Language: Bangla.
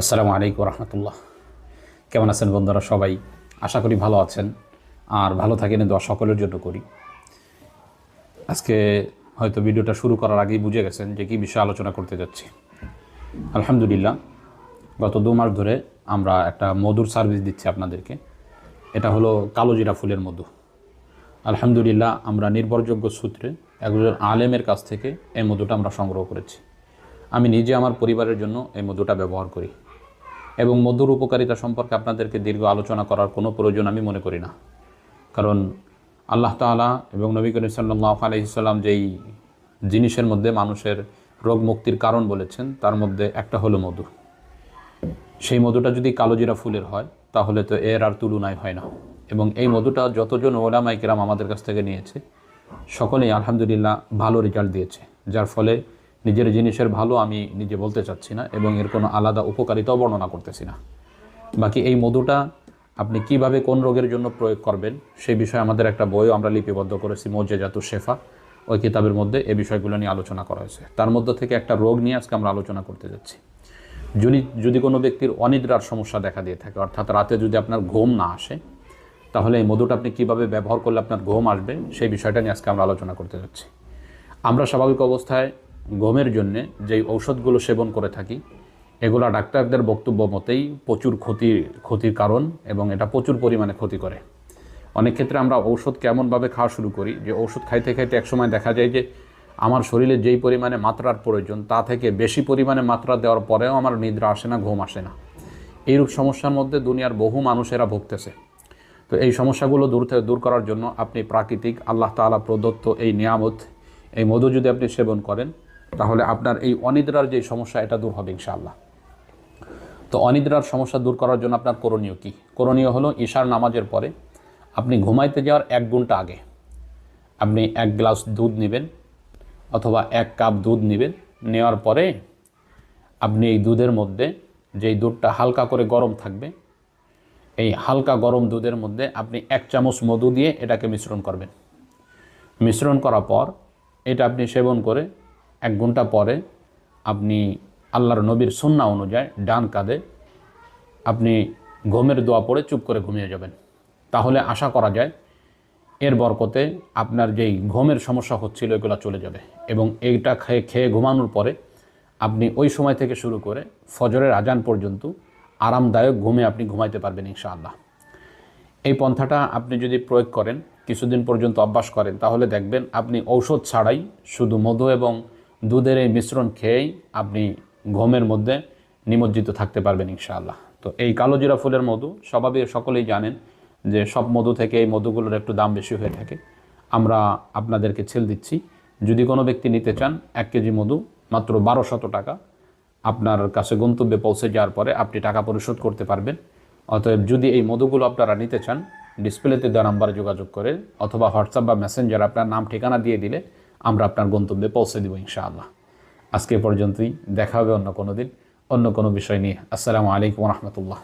আসসালামু আলাইকুম রহমতুল্লাহ। কেমন আছেন বন্ধুরা সবাই? আশা করি ভালো আছেন। আর ভালো থাকেন, দোয়া সকলের জন্য করি। আজকে হয়তো ভিডিওটা শুরু করার আগেই বুঝে গেছেন যে কী বিষয়ে আলোচনা করতে যাচ্ছি। আলহামদুলিল্লাহ, গত দু মাস ধরে আমরা একটা মধুর সার্ভিস দিচ্ছি আপনাদেরকে। এটা হলো কালোজিরা ফুলের মধু। আলহামদুলিল্লাহ, আমরা নির্ভরযোগ্য সূত্রে একজন আলেমের কাছ থেকে এই মধুটা আমরা সংগ্রহ করেছি। আমি নিজে আমার পরিবারের জন্য এই মধুটা ব্যবহার করি। এবং মধুর উপকারিতা সম্পর্কে আপনাদেরকে দীর্ঘ আলোচনা করার কোনো প্রয়োজন আমি মনে করি না। কারণ আল্লাহ তাআলা এবং নবী করিম সাল্লাহ আলহিসাল্লাম যেই জিনিসের মধ্যে মানুষের রোগ মুক্তির কারণ বলেছেন, তার মধ্যে একটা হলো মধু। সেই মধুটা যদি কালোজিরা ফুলের হয়, তাহলে তো এর আর তুলনায় হয় না। এবং এই মধুটা যতজন ওলামাই কেরাম আমাদের কাছ থেকে নিয়েছে, সকলেই আলহামদুলিল্লাহ ভালো রেজাল্ট দিয়েছে, যার ফলে নিজের জিনিসের ভালো আমি নিজে বলতে চাচ্ছি না এবং এর কোনো আলাদা উপকারিতাও বর্ণনা করতেছি না। বাকি এই মধুটা আপনি কীভাবে কোন রোগের জন্য প্রয়োগ করবেন সেই বিষয়ে আমাদের একটা বইও আমরা লিপিবদ্ধ করেছি মজ্জেজাতু শেফা। ওই কিতাবের মধ্যে এই বিষয়গুলো নিয়ে আলোচনা করা হয়েছে। তার মধ্যে থেকে একটা রোগ নিয়ে আজকে আমরা আলোচনা করতে যাচ্ছি। যদি যদি কোনো ব্যক্তির অনিদ্রার সমস্যা দেখা দিয়ে থাকে, অর্থাৎ রাতে যদি আপনার ঘুম না আসে, তাহলে এই মধুটা আপনি কীভাবে ব্যবহার করলে আপনার ঘুম আসবে, সেই বিষয়টা নিয়ে আজকে আমরা আলোচনা করতে যাচ্ছি। আমরা স্বাভাবিক অবস্থায় ঘুমের জন্যে যেই ঔষধগুলো সেবন করে থাকি, এগুলা ডাক্তারদের বক্তব্য মতেই প্রচুর ক্ষতির ক্ষতির কারণ এবং এটা প্রচুর পরিমাণে ক্ষতি করে। অনেক ক্ষেত্রে আমরা ঔষধ কেমনভাবে খাওয়া শুরু করি, যে ঔষধ খাইতে খাইতে একসময় দেখা যায় যে আমার শরীরে যেই পরিমাণে মাত্রার প্রয়োজন, তা থেকে বেশি পরিমাণে মাত্রা দেওয়ার পরেও আমার নিদ্রা আসে না, ঘুম আসে না। এইরূপ সমস্যার মধ্যে দুনিয়ার বহু মানুষেরা ভুগতেছে। তো এই সমস্যাগুলো দূর থেকে দূর করার জন্য আপনি প্রাকৃতিক, আল্লাহ তাআলা প্রদত্ত এই নিয়ামত, এই মধু যদি আপনি সেবন করেন তাহলে আপনার এই অনিদ্রার যে সমস্যা, এটা দূর হবে ইনশাআল্লাহ। তো অনিদ্রার সমস্যা দূর করার জন্য আপনার করণীয় কী? করণীয় হলো ঈশার নামাজের পরে আপনি ঘুমাইতে যাওয়ার এক ঘণ্টা আগে আপনি এক গ্লাস দুধ নেবেন অথবা এক কাপ দুধ নেবেন। নেওয়ার পরে আপনি এই দুধের মধ্যে যেই দুধটা হালকা করে গরম থাকবে, এই হালকা গরম দুধের মধ্যে আপনি এক চামচ মধু দিয়ে এটাকে মিশ্রণ করবেন। মিশ্রণ করার পর এটা আপনি সেবন করে এক ঘণ্টা পরে আপনি আল্লাহর নবীর সন্না অনুযায়ী ডান কাঁধে আপনি ঘুমের দোয়া পড়ে চুপ করে ঘুমিয়ে যাবেন। তাহলে আশা করা যায় এর বরকতে আপনার যেই ঘুমের সমস্যা হচ্ছিল এগুলো চলে যাবে এবং এইটা খেয়ে খেয়ে ঘুমানোর পরে আপনি ওই সময় থেকে শুরু করে ফজরের আজান পর্যন্ত আরামদায়ক ঘুমে আপনি ঘুমাইতে পারবেন ইনশাআল্লাহ। এই পন্থাটা আপনি যদি প্রয়োগ করেন, কিছুদিন পর্যন্ত অভ্যাস করেন, তাহলে দেখবেন আপনি ঔষধ ছাড়াই শুধু মধু এবং দুধের এই মিশ্রণ খেয়েই আপনি ঘুমের মধ্যে নিমজ্জিত থাকতে পারবেন ইনশাআল্লাহ। তো এই কালোজিরা ফুলের মধু স্বভাবে সকলেই জানেন যে সব মধু থেকে এই মধুগুলোর একটু দাম বেশি হয়ে থাকে। আমরা আপনাদেরকে ছেল দিচ্ছি, যদি কোনো ব্যক্তি নিতে চান এক কেজি মধু মাত্র বারোশত টাকা, আপনার কাছে গন্তব্যে পৌঁছে যাওয়ার পরে আপনি টাকা পরিশোধ করতে পারবেন। অতএব যদি এই মধুগুলো আপনারা নিতে চান ডিসপ্লেতে দেওয়া নাম্বারে যোগাযোগ করে অথবা হোয়াটসঅ্যাপ বা মেসেঞ্জার আপনার নাম ঠিকানা দিয়ে দিলে আমরা আপনার গন্তব্যে পৌঁছে দেবো, ইনশাআল্লাহ। আজকে পর্যন্তই। দেখা হবে অন্য কোনো দিন, অন্য কোনো বিষয় নিয়ে। আসসালামু আলাইকুম রহমতুল্লাহ।